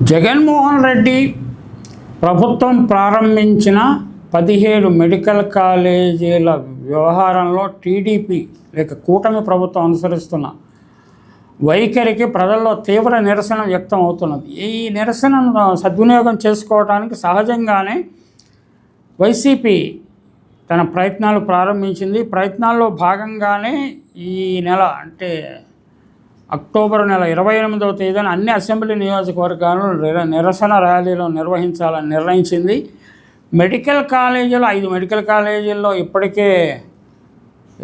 జగన్మోహన్ రెడ్డి ప్రభుత్వం ప్రారంభించిన పదిహేడు మెడికల్ కాలేజీల వ్యవహారంలో టీడీపీ లేక కూటమి ప్రభుత్వం అనుసరిస్తున్న వైఖరికి ప్రజల్లో తీవ్ర నిరసన వ్యక్తం అవుతున్నది. ఈ నిరసనను సద్వినియోగం చేసుకోవడానికి సహజంగానే వైసీపీ తన ప్రయత్నాలు ప్రారంభించింది. ప్రయత్నాల్లో భాగంగానే ఈ నెల అంటే అక్టోబర్ నెల ఇరవై ఎనిమిదవ తేదీన అన్ని అసెంబ్లీ నియోజకవర్గాలను నిరసన ర్యాలీలు నిర్వహించాలని నిర్ణయించింది. మెడికల్ కాలేజీలు ఐదు మెడికల్ కాలేజీల్లో ఇప్పటికే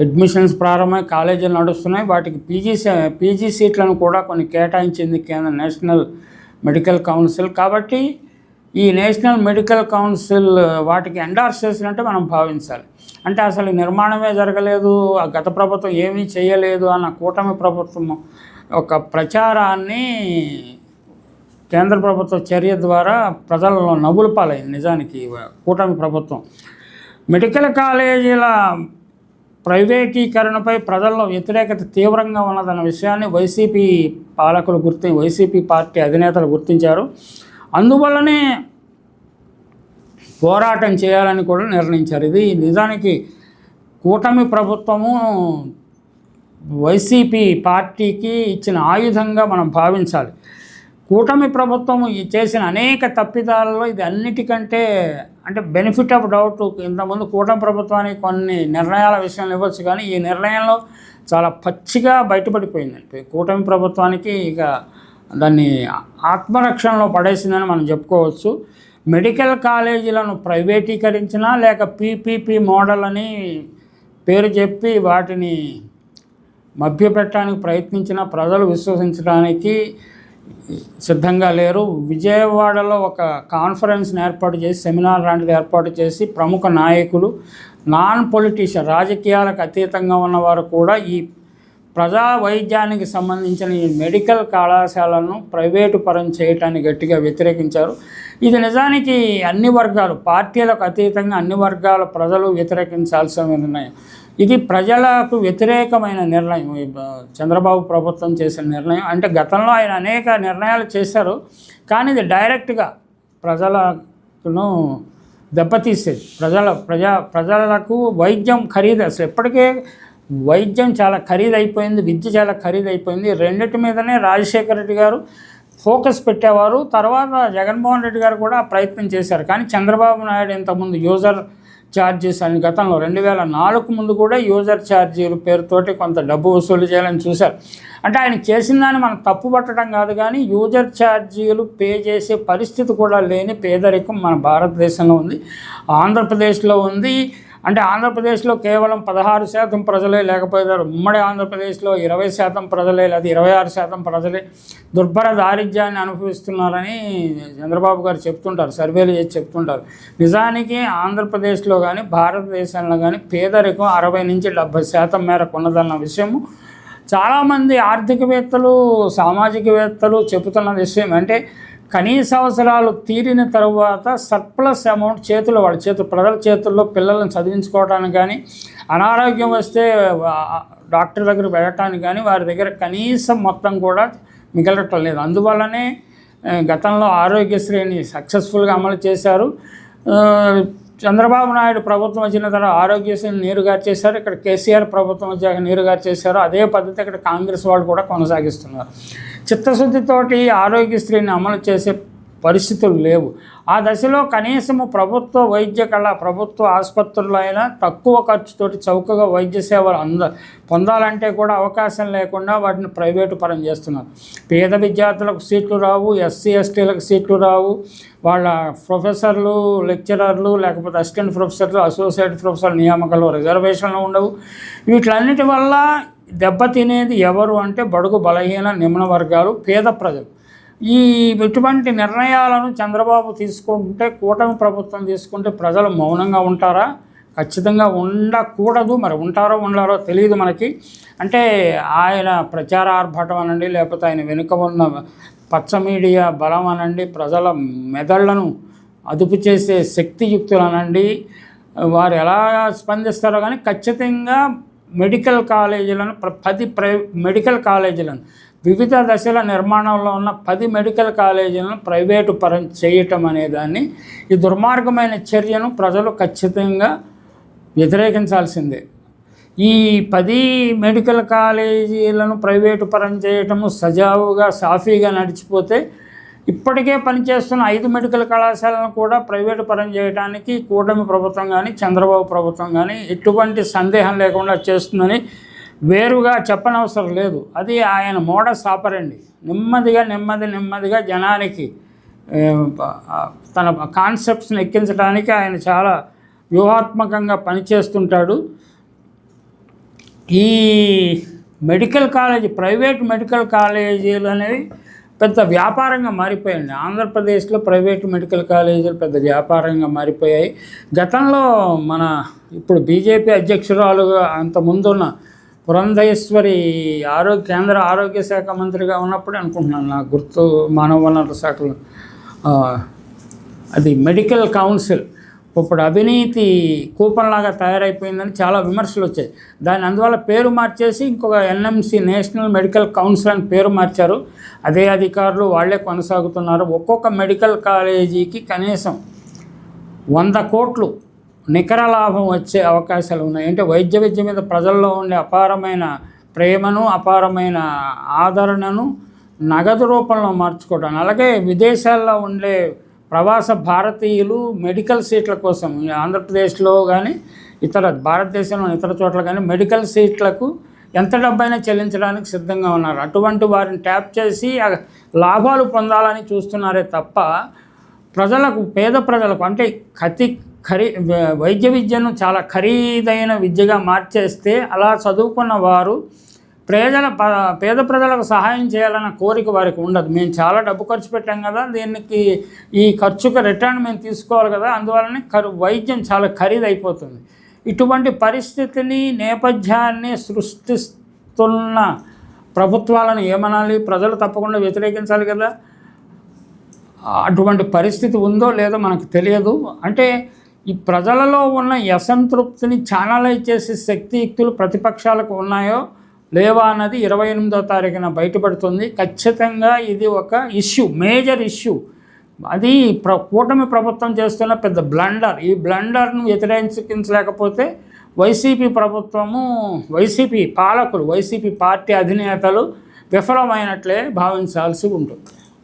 అడ్మిషన్స్ ప్రారంభమై కాలేజీలు నడుస్తున్నాయి. వాటికి పీజీ పీజీ సీట్లను కూడా కొన్ని కేటాయించింది కేంద్ర నేషనల్ మెడికల్ కౌన్సిల్. కాబట్టి ఈ నేషనల్ మెడికల్ కౌన్సిల్ వాటికి ఎండార్స్ చేసినట్టు మనం భావించాలి. అంటే అసలు నిర్మాణమే జరగలేదు ఆ గత ప్రభుత్వం ఏమీ చేయలేదు అన్న కూటమి ప్రభుత్వం ఒక ప్రచారాన్ని కేంద్ర ప్రభుత్వ చర్య ద్వారా ప్రజలలో నవ్వుల పాలైంది నిజానికి కూటమి ప్రభుత్వం. మెడికల్ కాలేజీల ప్రైవేటీకరణపై ప్రజల్లో వ్యతిరేకత తీవ్రంగా ఉన్నదన్న విషయాన్ని వైసీపీ పాలకులు గుర్తి వైసీపీ పార్టీ అధినేతలు గుర్తించారు. అందువల్లనే పోరాటం చేయాలని కూడా నిర్ణయించారు. ఇది నిజానికి కూటమి ప్రభుత్వము వైసీపీ పార్టీకి ఇచ్చిన ఆయుధంగా మనం భావించాలి. కూటమి ప్రభుత్వం చేసిన అనేక తప్పిదాలలో ఇది అన్నిటికంటే అంటే బెనిఫిట్ ఆఫ్ డౌట్ ఇంతకుముందు కూటమి ప్రభుత్వానికి కొన్ని నిర్ణయాల విషయంలో ఇవ్వచ్చు కానీ ఈ నిర్ణయంలో చాలా పచ్చిగా బయటపడిపోయిందంటే కూటమి ప్రభుత్వానికి ఇక దాన్ని ఆత్మరక్షణలో పడేసిందని మనం చెప్పుకోవచ్చు. మెడికల్ కాలేజీలను ప్రైవేటీకరించినా లేక పీపీపీ మోడల్ అని పేరు చెప్పి వాటిని మభ్యపెట్టడానికి ప్రయత్నించిన ప్రజలు విశ్వసించడానికి సిద్ధంగా లేరు. విజయవాడలో ఒక కాన్ఫరెన్స్ని ఏర్పాటు చేసి సెమినార్ లాంటిది ఏర్పాటు చేసి ప్రముఖ నాయకులు నాన్ పొలిటీషియన్ రాజకీయాలకు అతీతంగా ఉన్నవారు కూడా ఈ ప్రజా వైద్యానికి సంబంధించిన ఈ మెడికల్ కళాశాలను ప్రైవేటు పరం చేయటాన్ని గట్టిగా వ్యతిరేకించారు. ఇది నిజానికి అన్ని వర్గాలు పార్టీలకు అతీతంగా అన్ని వర్గాల ప్రజలు వ్యతిరేకించాల్సిన నిర్ణయం. ఇది ప్రజలకు వ్యతిరేకమైన నిర్ణయం. చంద్రబాబు ప్రభుత్వం చేసిన నిర్ణయం. అంటే గతంలో ఆయన అనేక నిర్ణయాలు చేశారు కానీ ఇది డైరెక్ట్గా ప్రజలను దెబ్బతీసేది. ప్రజల ప్రజా ప్రజలకు వైద్యం ఖరీదు. అసలు ఎప్పటికే వైద్యం చాలా ఖరీదైపోయింది విద్య చాలా ఖరీదైపోయింది. రెండింటి మీదనే రాజశేఖర రెడ్డి గారు ఫోకస్ పెట్టేవారు. తర్వాత జగన్మోహన్ రెడ్డి గారు కూడా ప్రయత్నం చేశారు. కానీ చంద్రబాబు నాయుడు ఇంతకుముందు యూజర్ ఛార్జెస్ అని గతంలో రెండు వేల నాలుగు ముందు కూడా యూజర్ ఛార్జీల పేరుతోటి కొంత డబ్బు వసూలు చేయాలని చూశారు. అంటే ఆయన చేసిన దాన్ని మనం తప్పు పట్టడం కాదు కానీ యూజర్ ఛార్జీలు పే చేసే పరిస్థితి కూడా లేని పేదరికం మన భారతదేశంలో ఉంది ఆంధ్రప్రదేశ్లో ఉంది. అంటే ఆంధ్రప్రదేశ్లో కేవలం పదహారు శాతం ప్రజలే లేకపోయారు ఉమ్మడి ఆంధ్రప్రదేశ్లో ఇరవై శాతం ప్రజలే లేదా ఇరవై ఆరు శాతం ప్రజలే దుర్భర దారిద్ర్యాన్ని అనుభవిస్తున్నారని చంద్రబాబు గారు చెప్తుంటారు సర్వేలు చేసి చెప్తుంటారు. నిజానికి ఆంధ్రప్రదేశ్లో కానీ భారతదేశంలో కానీ పేదరికం అరవై నుంచి డెబ్భై శాతం మేరకు ఉన్నదన్న విషయము చాలామంది ఆర్థికవేత్తలు సామాజికవేత్తలు చెబుతున్న విషయం. అంటే కనీస అవసరాలు తీరిన తరువాత సర్ప్లస్ అమౌంట్ చేతులు వాళ్ళ చేతులు ప్రజల చేతుల్లో పిల్లల్ని చదివించుకోవడానికి కానీ అనారోగ్యం వస్తే డాక్టర్ దగ్గర వెళ్ళటానికి కానీ వారి దగ్గర కనీసం మొత్తం కూడా మిగలటం లేదు. అందువల్లనే గతంలో ఆరోగ్యశ్రీని సక్సెస్ఫుల్గా అమలు చేశారు. చంద్రబాబు నాయుడు ప్రభుత్వం వచ్చిన తర్వాత ఆరోగ్యశ్రీని నీరుగారు చేశారు ఇక్కడ కేసీఆర్ ప్రభుత్వం వచ్చాక నేరుగా చేశారు అదే పద్ధతి ఇక్కడ కాంగ్రెస్ వాళ్ళు కూడా కొనసాగిస్తున్నారు. చిత్తశుద్ధితోటి ఆరోగ్యశ్రీని అమలు చేసే పరిస్థితులు లేవు. ఆ దశలో కనీసము ప్రభుత్వ వైద్య కళ ప్రభుత్వ ఆసుపత్రుల్లో అయినా తక్కువ ఖర్చుతోటి చౌకగా వైద్య సేవలు అంద పొందాలంటే కూడా అవకాశం లేకుండా వాటిని ప్రైవేటు పరం చేస్తున్నారు. పేద విద్యార్థులకు సీట్లు రావు ఎస్సీ ఎస్టీలకు సీట్లు రావు. వాళ్ళ ప్రొఫెసర్లు లెక్చరర్లు లేకపోతే అసిస్టెంట్ ప్రొఫెసర్లు అసోసియేట్ ప్రొఫెసర్ నియామకాలు రిజర్వేషన్లు ఉండవు. వీటిలన్నిటి వల్ల దెబ్బతినేది ఎవరు అంటే బడుగు బలహీన నిమ్న వర్గాలు పేద ప్రజలు. ఈ ఇటువంటి నిర్ణయాలను చంద్రబాబు తీసుకుంటే కూటమి ప్రభుత్వం తీసుకుంటే ప్రజలు మౌనంగా ఉంటారా? ఖచ్చితంగా ఉండకూడదు. మరి ఉంటారో ఉండారో తెలియదు మనకి. అంటే ఆయన ప్రచార ఆర్భాటం అనండి లేకపోతే ఆయన వెనుక ఉన్న పచ్చ మీడియా బలం అనండి ప్రజల మెదళ్ళను అదుపు చేసే శక్తియుక్తులు అనండి. వారు ఎలా స్పందిస్తారో కానీ ఖచ్చితంగా మెడికల్ కాలేజీలను ప్ర- పది ప్రై మెడికల్ కాలేజీలను వివిధ దశల నిర్మాణంలో ఉన్న పది మెడికల్ కాలేజీలను ప్రైవేటు పరం చేయటం అనేదాన్ని ఈ దుర్మార్గమైన చర్యను ప్రజలు ఖచ్చితంగా వ్యతిరేకించాల్సిందే. ఈ పది మెడికల్ కాలేజీలను ప్రైవేటు పరం చేయటము సజావుగా సాఫీగా నడిచిపోతే ఇప్పటికే పనిచేస్తున్న ఐదు మెడికల్ కళాశాలను కూడా ప్రైవేటు పరం చేయడానికి కూటమి ప్రభుత్వం కానీ చంద్రబాబు ప్రభుత్వం కానీ ఎటువంటి సందేహం లేకుండా చేస్తుందని వేరుగా చెప్పనవసరం లేదు. అది ఆయన మోడస్ ఆపరండి నెమ్మదిగా నెమ్మది నెమ్మదిగా జనానికి తన కాన్సెప్ట్స్ని ఎక్కించడానికి ఆయన చాలా వ్యూహాత్మకంగా పనిచేస్తుంటాడు. ఈ మెడికల్ కాలేజీ ప్రైవేట్ మెడికల్ కాలేజీలు అనేవి పెద్ద వ్యాపారంగా మారిపోయాయండి. ఆంధ్రప్రదేశ్లో ప్రైవేట్ మెడికల్ కాలేజీలు పెద్ద వ్యాపారంగా మారిపోయాయి. గతంలో మన ఇప్పుడు బీజేపీ అధ్యక్షురాలుగా అంత ముందున్న పురంధేశ్వరి ఆరోగ్య కేంద్ర ఆరోగ్య శాఖ మంత్రిగా ఉన్నప్పుడే అనుకుంటున్నాను. నా గుర్తు మానవ వనరుల శాఖలో అది మెడికల్ కౌన్సిల్. ఇప్పుడు అవినీతి కూపన్లాగా తయారైపోయిందని చాలా విమర్శలు వచ్చాయి. దాని అందువల్ల పేరు మార్చేసి ఇంకొక ఎన్ఎంసి నేషనల్ మెడికల్ కౌన్సిల్ అని పేరు మార్చారు. అదే అధికారులు వాళ్ళే కొనసాగుతున్నారు. ఒక్కొక్క మెడికల్ కాలేజీకి కనీసం వంద కోట్లు నికర లాభం వచ్చే అవకాశాలు ఉన్నాయి. అంటే వైద్య విద్య మీద ప్రజల్లో ఉండే అపారమైన ప్రేమను అపారమైన ఆదరణను నగదు రూపంలో మార్చుకోవడం అలాగే విదేశాల్లో ఉండే ప్రవాస భారతీయులు మెడికల్ సీట్ల కోసం ఆంధ్రప్రదేశ్లో కానీ ఇతర భారతదేశంలో ఇతర చోట్ల కానీ మెడికల్ సీట్లకు ఎంత డబ్బైనా చెల్లించడానికి సిద్ధంగా ఉన్నారు. అటువంటి వారిని ట్యాప్ చేసి లాభాలు పొందాలని చూస్తున్నారే తప్ప ప్రజలకు పేద ప్రజలకు అంటే కతి ఖరీ వైద్య విద్యను చాలా ఖరీదైన విద్యగా మార్చేస్తే అలా చదువుకున్న వారు ప్రజల ప- పేద ప్రజలకు సహాయం చేయాలన్న కోరిక వారికి ఉండదు. మేము చాలా డబ్బు ఖర్చు పెట్టాం కదా దీనికి ఈ ఖర్చుకు రిటర్న్ మేము తీసుకోవాలి కదా అందువలన వైద్యం చాలా ఖరీదైపోతుంది. ఇటువంటి పరిస్థితిని నేపథ్యాన్ని సృష్టిస్తున్న ప్రభుత్వాలను ఏమనాలి? ప్రజలు తప్పకుండా వ్యతిరేకించాలి కదా. అటువంటి పరిస్థితి ఉందో లేదో మనకు తెలియదు. అంటే ఈ ప్రజలలో ఉన్న అసంతృప్తిని ఛానలైజ్ చేసే శక్తియుక్తులు ప్రతిపక్షాలకు ఉన్నాయో లేవా అన్నది ఇరవై ఎనిమిదో తారీఖున బయటపడుతుంది. ఖచ్చితంగా ఇది ఒక ఇష్యూ మేజర్ ఇష్యూ. అది ప్ర కూటమి ప్రభుత్వం చేస్తున్న పెద్ద బ్లండర్. ఈ బ్లండర్ను వ్యతిరేకించలేకపోతే వైసీపీ ప్రభుత్వము వైసీపీ పాలకులు వైసీపీ పార్టీ అధినేతలు విఫలమైనట్లే భావించాల్సి ఉంటుంది.